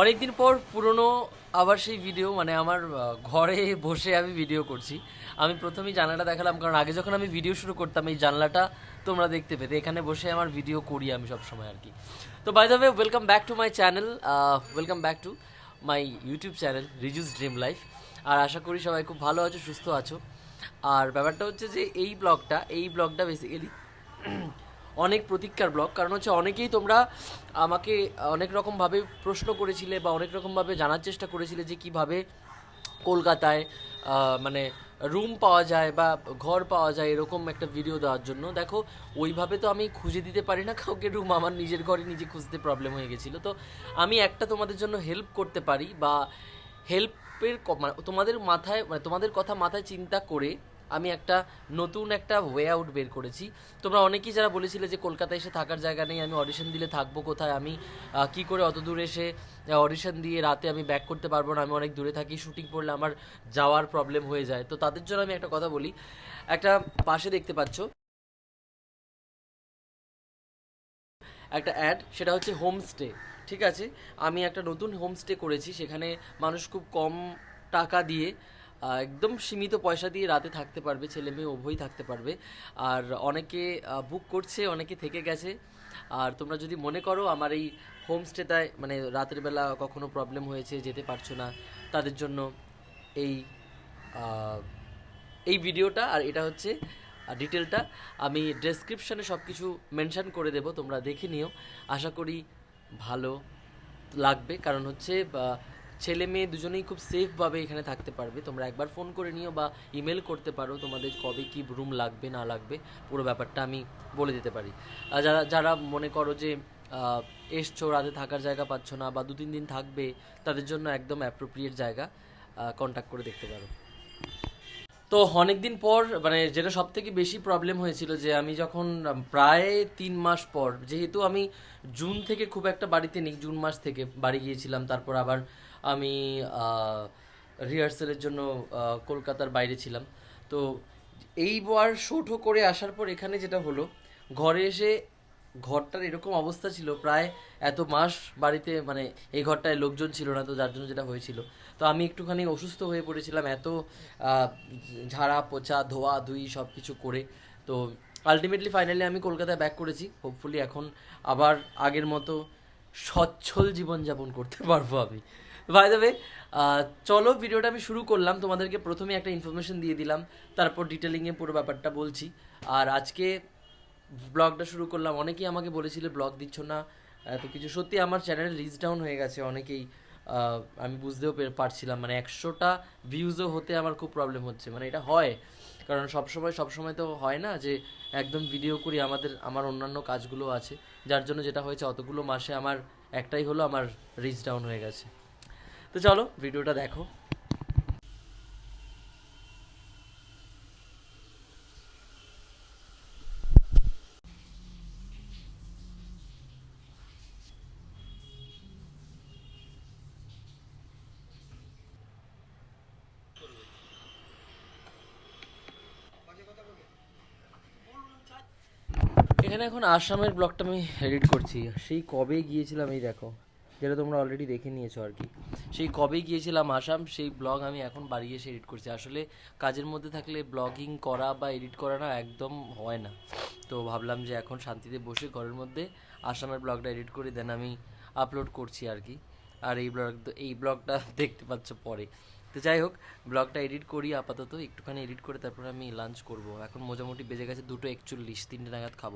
অনেকদিন পর পুরনো আবার সেই ভিডিও মানে আমার ঘরে বসে আমি ভিডিও করছি। আমি প্রথমেই জানলাটা দেখালাম, কারণ আগে যখন আমি ভিডিও শুরু করতাম, এই জানলাটা তোমরা দেখতে পেতে। এখানে বসে আমার ভিডিও করি আমি সব সময় আর কি। তো by the way welcome back to my channel welcome back to my YouTube channel Riju's dream life আর আশা করি সবাই খুব ভালো আছো, সুস্থ আছো। আর ব্যাপারটা হচ্ছে যে, এই ব্লগটা এই ব্লগটা বেসিক্যালি অনেক প্রতীক্ষার ব্লগ কারণ হচ্ছে অনেকেই তোমরা আমাকে অনেক রকমভাবে প্রশ্ন করেছিলে বা অনেক রকমভাবে জানার চেষ্টা করেছিলে যে কীভাবে কলকাতায় মানে রুম পাওয়া যায় বা ঘর পাওয়া যায় এরকম একটা ভিডিও দেওয়ার জন্য। দেখো, ওইভাবে তো আমি খুঁজে দিতে পারি না কাউকে রুম আমার নিজের ঘরে নিজে খুঁজতে প্রবলেম হয়ে গেছিল। তো আমি একটা তোমাদের জন্য হেল্প করতে পারি বা হেল্পের তোমাদের মাথায় মানে তোমাদের কথা মাথায় চিন্তা করে আমি একটা নতুন একটা ওয়ে আউট বের করেছি। তোমরা অনেকেই যারা বলেছিলে যে কলকাতায় এসে থাকার জায়গা নেই, আমি অডিশন দিলে থাকব কোথায়? আমি কি করে অত দূরে এসে অডিশন দিয়ে রাতে আমি ব্যাক করতে পারব না? আমি অনেক দূরে থাকি শুটিং পড়লে আমার যাওয়ার প্রবলেম হয়ে যায়। তো তাদের জন্য আমি একটা কথা বলি। একটা পাশে দেখতে পাচ্ছ, একটা অ্যাড সেটা হচ্ছে হোমস্টে ঠিক আছে? আমি একটা নতুন হোমস্টে করেছি, সেখানে মানুষ খুব কম টাকা দিয়ে একদম সীমিত পয়সা দিয়ে রাতে থাকতে পারবে, ছেলে মেয়ে উভয়ই থাকতে পারবে। আর অনেকে বুক করছে, অনেকে থেকে গেছে। আর তোমরা যদি মনে করো আমার এই হোমস্টেটায় মানে রাতের বেলা কখনো প্রবলেম হয়েছে, যেতে পারছ না, তাদের জন্য এই এই ভিডিওটা আর এটা হচ্ছে ডিটেলটা আমি ডেসক্রিপশনে সব কিছু মেনশান করে দেবো, তোমরা দেখে নিও। আশা করি ভালো লাগবে। কারণ হচ্ছে ছেলে মেয়ে দুজনেই খুব সেফভাবে এখানে থাকতে পারবে। তোমরা একবার ফোন করে নিও বা ইমেল করতে পারো তোমাদের কবে কি রুম লাগবে, না লাগবে, পুরো ব্যাপারটা আমি বলে দিতে পারি। আর যারা যারা মনে করো যে এসছো, রাতে থাকার জায়গা পাচ্ছ না বা দু তিন দিন থাকবে, তাদের জন্য একদম অ্যাপ্রোপ্রিয়েট জায়গা কন্ট্যাক্ট করে দেখতে পারো। তো অনেকদিন পর মানে যেটা সব থেকে বেশি প্রবলেম হয়েছিল যে আমি যখন প্রায় তিন মাস পর, যেহেতু আমি জুন থেকে খুব একটা বাড়িতে নেই, জুন মাস থেকে বাড়ি গিয়েছিলাম, তারপর আবার আমি রিহার্সালের জন্য কলকাতার বাইরে ছিলাম। তো এইবার শোটো করে আসার পর এখানে যেটা হলো, ঘরে এসে ঘরটার এরকম অবস্থা ছিল, প্রায় এত মাস বাড়িতে মানে এই ঘরটায় লোকজন ছিল না, তো যার জন্য যেটা হয়েছিল। তো আমি একটুখানি অসুস্থ হয়ে পড়েছিলাম, এত ঝাড়া, পোছা, ধোয়া, ধুই সব কিছু করে। তো আলটিমেটলি ফাইনালি আমি কলকাতায় ব্যাক করেছি। হোপফুলি এখন আবার আগের মতো সচ্ছল জীবনযাপন করতে পারব আমি। বাই দ্য ওয়ে চলো ভিডিওটা আমি শুরু করলাম। তোমাদেরকে প্রথমে একটা ইনফরমেশন দিয়ে দিলাম। তারপর ডিটেলিংয়ে পুরো ব্যাপারটা বলছি। আর আজকে ব্লগটা শুরু করলাম। অনেকেই আমাকে বলেছিল ব্লগ দিচ্ছ না। এত কিছু সত্যি আমার চ্যানেল রিচ ডাউন হয়ে গেছে। অনেকেই আমি বুঝতেও পারছিলাম। মানে একশোটা ভিউজও হতে আমার খুব প্রবলেম হচ্ছে। মানে এটা হয়। কারণ সবসময় সবসময় তো হয় না যে একদম ভিডিও করি। আমাদের, আমার অন্যান্য কাজগুলো আছে। যার জন্য যেটা হয়েছে, অতগুলো মাসে আমার একটাই হলো, আমার রিচ ডাউন হয়ে গেছে। তো চলো, ভিডিওটা দেখো। এখানে এখন আসামের ব্লগটা আমি এডিট করছি। সেই কবে গিয়েছিলাম এই দেখো। যেটা তোমরা অলরেডি দেখে নিয়েছো আর কি। সেই কবে গিয়েছিলাম আসাম, সেই ব্লগ আমি এখন বাড়ি এসে এডিট করছি। আসলে কাজের মধ্যে থাকলে ব্লগিং করা বা এডিট করা না একদম হয় না। তো ভাবলাম যে এখন শান্তিতে বসে ঘরের মধ্যে আসামের ব্লগটা এডিট করে দেন আমি আপলোড করছি আর কি। আর এই ব্লগ এই ব্লগটা দেখতে পাচ্ছ পরে। তো যাই হোক ব্লগটা এডিট করি আপাতত, একটুখানি এডিট করে তারপর আমি লাঞ্চ করব। এখন মোটামুটি বেজে গেছে দুটো একচল্লিশ, তিনটে নাগাদ খাব।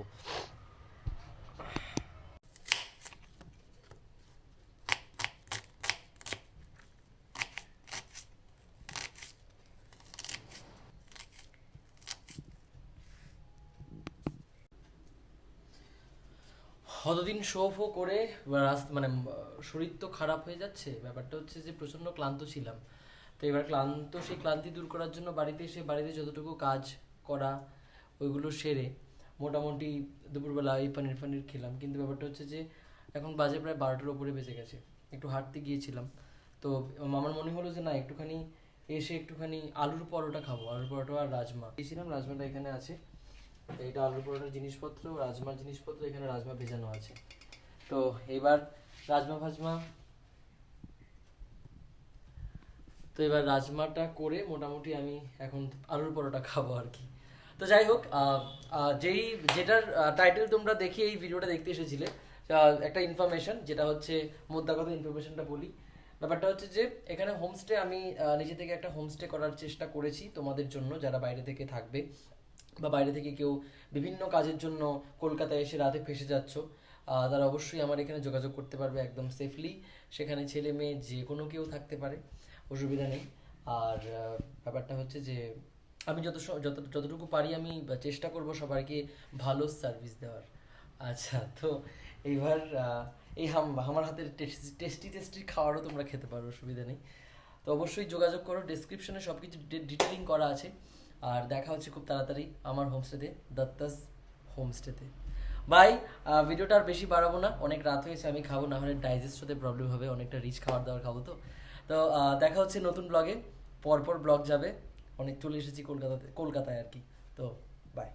কতদিন শো ফো করে মানে শরীর তো খারাপ হয়ে যাচ্ছে। ব্যাপারটা হচ্ছে যে প্রচণ্ড ক্লান্ত ছিলাম। তো এবার ক্লান্ত, সেই ক্লান্তি দূর করার জন্য বাড়িতে এসে, বাড়িতে যতটুকু কাজ করা, ওইগুলো সেরে মোটামুটি দুপুরবেলা এই পানির ফানির খেলাম। কিন্তু ব্যাপারটা হচ্ছে যে, এখন বাজে প্রায় বারোটার উপরে বেজে গেছে। একটু হাঁটতে গিয়েছিলাম। তো আমার মনে হলো যে, না, একটুখানি এসে একটুখানি আলুর পরোটা খাব। আলুর পরোটা আর রাজমা। গিয়েছিলাম, রাজমাটা এখানে আছে। এটা আলুর পরোটার জিনিসপত্র, রাজমার জিনিসপত্র, এখানে রাজমা ভেজানো আছে। তো এবার রাজমা ফাজমা তো এবার রাজমাটা করে মোটামুটি আমি এখন আলুর পরোটা খাব আর কি। তো যাই হোক যেই, যেটার টাইটেল তোমরা দেখি এই ভিডিওটা দেখতে এসেছিলে একটা ইনফরমেশন যেটা হচ্ছে মোদ্দা কথা ইনফরমেশনটা বলি। ব্যাপারটা হচ্ছে যে, এখানে হোমস্টে আমি নিজে থেকে একটা হোমস্টে করার চেষ্টা করেছি তোমাদের জন্য, যারা বাইরে থেকে থাকবে। বা বাইরে থেকে কেউ বিভিন্ন কাজের জন্য কলকাতায় এসে রাতে ফেসে যাচ্ছ তারা অবশ্যই আমার এখানে যোগাযোগ করতে পারবে একদম সেফলি সেখানে ছেলে মেয়ে যে কোনো কেউ থাকতে পারে, অসুবিধা নেই। আর ব্যাপারটা হচ্ছে যে আমি যত যত, যতটুকু পারি আমি চেষ্টা করব সবাইকে ভালো সার্ভিস দেওয়ার। আচ্ছা তো এইবার এই হাম, আমার হাতের টেস্টি টেস্টি খাবারও তোমরা খেতে পারো, অসুবিধা নেই। তো অবশ্যই যোগাযোগ করো ডিসক্রিপশনে সব কিছু ডিটেলিং করা আছে। আর দেখা হচ্ছে খুব তাড়াতাড়ি আমার হোমস্টেতে দত্তাস হোমস্টেতে বাই ভিডিওটা আর বেশি বাড়াবো না, অনেক রাত হয়েছে, আমি খাব, না হলে ডাইজেস্ট হতে প্রবলেম হবে, অনেকটা রিচ খাবার দাবার খাব তো। তো দেখা হচ্ছে নতুন ব্লগে পরপর ব্লগ যাবে, অনেক চলে এসেছি কলকাতাতে, কলকাতায় আর কি। তো বাই